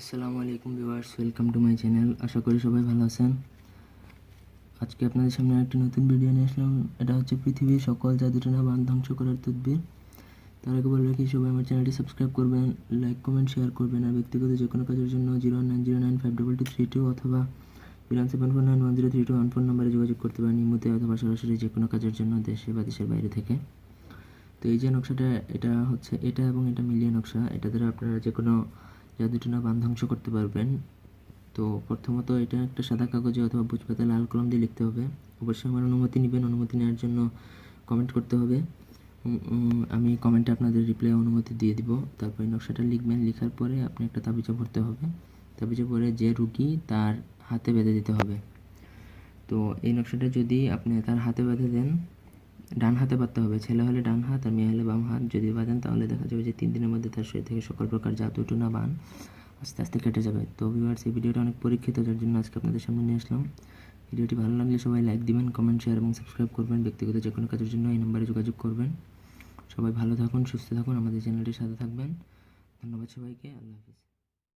আসসালামু আলাইকুম viewers, welcome to my channel. আশা করি সবাই ভালো আছেন। আজকে আপনাদের সামনে একটা নতুন ভিডিও নিয়ে আসলাম। এটা হচ্ছে পৃথিবীর সকল জাদুটনা বান ধ্বংস করার তদবির। তার আগে বলে রাখি, সবাই আমার চ্যানেলটি সাবস্ক্রাইব করবেন, লাইক, কমেন্ট, শেয়ার করবেন, আর ব্যক্তিগত যে কোনো কাজের জন্য zero nine zero nine five double two three two অথবা zero seven four nine one zero three two one four নম্বরে যোগাযোগ করতে পারেন ইমুতে অথবা সরাসরি যে কোনো কাজের জন্য দেশে বা দেশের বাইরে থেকে। তো এই যে নকশাটা, এটা হচ্ছে এটা এবং এটা মিলিয়ে নকশা। এটা দ্বারা আপনারা যে কোনো জাদুটনা বান ধ্বংস করতে পারবেন। তো প্রথমত এটা একটা সাদা কাগজে অথবা বুঝপাতা লাল কলম দিয়ে লিখতে হবে। অবশ্যই আমার অনুমতি নেবেন, অনুমতি নেওয়ার জন্য কমেন্ট করতে হবে। আমি কমেন্টে আপনাদের রিপ্লাই অনুমতি দিয়ে দিব। তারপরে নকশাটা লিখবেন, লেখার পরে আপনি একটা তাবিজা ভরতে হবে। তাবিজা পরে যে রুগী তার হাতে বেঁধে দিতে হবে। তো এই নকশাটা যদি আপনি তার হাতে বেঁধে দেন ডান হাতে বাঁধতে হবে। ছেলে হলে ডান হাত আর মেয়ে হলে বাম হাত। যদি বাঁধেন তাহলে দেখা যাবে যে তিন দিনের মধ্যে তার শরীর থেকে সকল প্রকার জাদু টুনা বান, আস্তে আস্তে কেটে যাবে। তো ভিউয়ার্স এই ভিডিওটা অনেক পরীক্ষিত, যার জন্য আজকে আপনাদের সামনে নিয়ে আসলাম। ভিডিওটি ভালো লাগলে সবাই লাইক দিবেন কমেন্ট শেয়ার এবং সাবস্ক্রাইব করবেন। ব্যক্তিগত যে কোনো কাজের জন্য এই নম্বরে যোগাযোগ করবেন। সবাই ভালো থাকুন, সুস্থ থাকুন, আমাদের চ্যানেলটির সাথে থাকবেন। ধন্যবাদ সবাইকে, আল্লাহ হাফিজ।